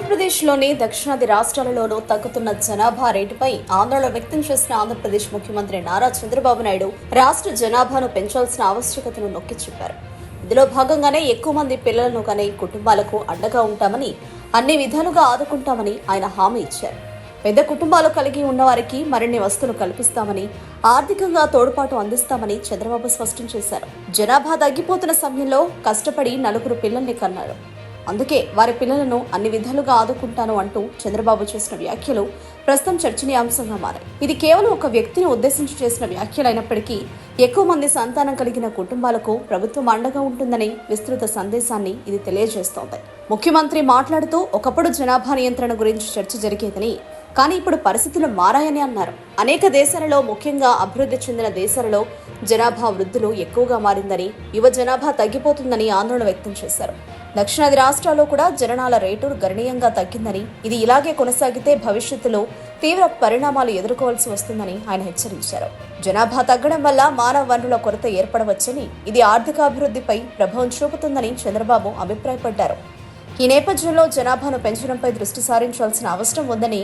ఆంధ్రప్రదేశ్లోని దక్షిణాది రాష్ట్రాలలోనూ తగ్గుతున్న జనాభా రేటుపై ఆందోళన వ్యక్తం చేసిన ఆంధ్రప్రదేశ్ ముఖ్యమంత్రి నారా చంద్రబాబు నాయుడు రాష్ట్ర జనాభాను పెంచాల్సిన ఆవశ్యకతను నొక్కి చెప్పారు. ఇందులో భాగంగానే ఎక్కువ మంది పిల్లలను కనే కుటుంబాలకు అండగా ఉంటామని అన్ని విధాలుగా ఆదుకుంటామని ఆయన హామీ ఇచ్చారు. పెద్ద కుటుంబాలు కలిగి ఉన్నవారికి మరిన్ని వస్తువులు కల్పిస్తామని ఆర్థికంగా తోడ్పాటు అందిస్తామని చంద్రబాబు స్పష్టం చేశారు. జనాభా తగ్గిపోతున్న సమయంలో కష్టపడి నలుగురు పిల్లల్ని కన్నారు. అందుకే వారి పిల్లలను అన్ని విధాలుగా ఆదుకుంటాను అంటూ చంద్రబాబు చేసిన వ్యాఖ్యలు ప్రస్తుతం చర్చనీయాంశంగా మారాయి. ఇది కేవలం ఒక వ్యక్తిని ఉద్దేశించి చేసిన వ్యాఖ్యలైనప్పటికీ ఎక్కువ మంది సంతానం కలిగిన కుటుంబాలకు ప్రభుత్వం అండగా ఉంటుందని విస్తృత సందేశాన్ని ఇది తెలియజేస్తోంది. ముఖ్యమంత్రి మాట్లాడుతూ ఒకప్పుడు జనాభా నియంత్రణ గురించి చర్చ జరిగేదని కానీ ఇప్పుడు పరిస్థితులు మారాయని అన్నారు. అనేక దేశాలలో ముఖ్యంగా అభివృద్ధి చెందిన దేశాలలో జనాభా వృద్ధులు ఎక్కువగా మారిందని యువ జనాభా తగ్గిపోతుందని ఆందోళన వ్యక్తం చేశారు. దక్షిణాది రాష్ట్రాల్లో కూడా జననాల రేటు గణనీయంగా తగ్గిందని ఇది ఇలాగే కొనసాగితే భవిష్యత్తులో తీవ్ర పరిణామాలు ఎదుర్కోవాల్సి వస్తుందని ఆయన హెచ్చరించారు. జనాభా తగ్గడం వల్ల మానవ వనరుల కొరత ఏర్పడవచ్చని ఇది ఆర్థికాభివృద్ధిపై ప్రభావం చూపుతుందని చంద్రబాబు అభిప్రాయపడ్డారు. ఈ నేపథ్యంలో జనాభాను పెంచడంపై దృష్టి సారించాల్సిన అవసరం ఉందని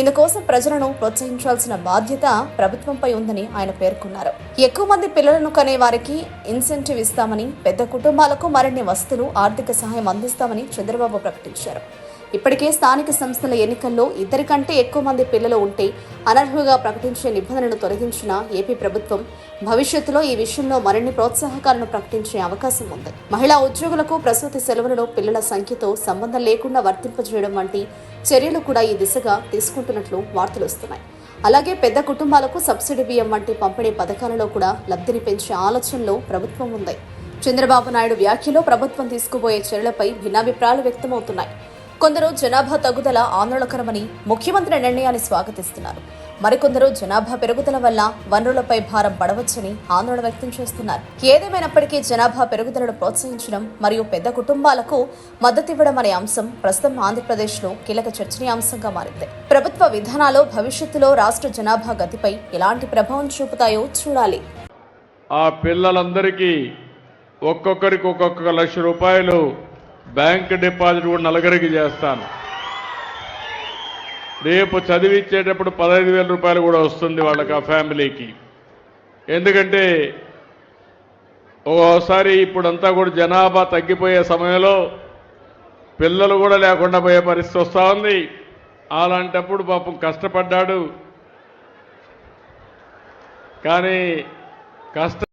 ఇందుకోసం ప్రజలను ప్రోత్సహించాల్సిన బాధ్యత ప్రభుత్వంపై ఉందని ఆయన పేర్కొన్నారు. ఎక్కువ మంది పిల్లలను కనే వారికి ఇన్సెంటివ్ ఇస్తామని పెద్ద కుటుంబాలకు మరిన్ని వస్తువులు ఆర్థిక సహాయం అందిస్తామని చంద్రబాబు ప్రకటించారు. ఇప్పటికే స్థానిక సంస్థల ఎన్నికల్లో ఇద్దరి కంటే ఎక్కువ మంది పిల్లలు ఉంటే అనర్హులుగా ప్రకటించే నిబంధనను తొలగించిన ఏపీ ప్రభుత్వం భవిష్యత్తులో ఈ విషయంలో మరిన్ని ప్రోత్సాహకాలను ప్రకటించే అవకాశం ఉంది. మహిళా ఉద్యోగులకు ప్రసూతి సెలవులలో పిల్లల సంఖ్యతో సంబంధం లేకుండా వర్తింపజేయడం వంటి చర్యలు కూడా ఈ దిశగా తీసుకుంటున్నట్లు వార్తలు వస్తున్నాయి. అలాగే పెద్ద కుటుంబాలకు సబ్సిడీ బియ్యం వంటి పంపిణీ పథకాలలో కూడా లబ్ధిని పెంచే ఆలోచనలో ప్రభుత్వం ఉంది. చంద్రబాబు నాయుడు వ్యాఖ్యలో ప్రభుత్వం తీసుకుపోయే చర్యలపై భిన్నాభిప్రాయాలు వ్యక్తమవుతున్నాయి. కొందరు జనాభా తగ్గుదల ఆందోళనకరమని ముఖ్యమంత్రి నిర్ణయాన్ని స్వాగతిస్తున్నారు. మరికొందరు జనాభా పెరుగుదల వల్ల వనరులపై భారం పడవచ్చని ఆందోళన వ్యక్తం చేస్తున్నారు. ఏదేమైనప్పటికీ జనాభా పెరుగుదలను ప్రోత్సహించడం మరియు పెద్ద కుటుంబాలకు మద్దతివ్వడం అనే అంశం ప్రస్తుతం ఆంధ్రప్రదేశ్లో కీలక చర్చనీయాంశంగా మారింది. ప్రభుత్వ విధానాలు భవిష్యత్తులో రాష్ట్ర జనాభా గతిపై ఎలాంటి ప్రభావం చూపుతాయో చూడాలి. ఆ పిల్లలందరికీ ఒక్కొక్కరికి ఒక్కొక్క లక్ష రూపాయలు బ్యాంక్ డిపాజిట్ కూడా నలుగురికి చేస్తాను. రేపు చదివిచ్చేటప్పుడు పదహైదు వేల రూపాయలు కూడా వస్తుంది వాళ్ళకి ఆ ఫ్యామిలీకి. ఎందుకంటే ఓసారి ఇప్పుడంతా కూడా జనాభా తగ్గిపోయే సమయంలో పిల్లలు కూడా లేకుండా పోయే పరిస్థితి వస్తూ ఉంది. అలాంటప్పుడు పాపం కష్టపడ్డాడు. కానీ కష్ట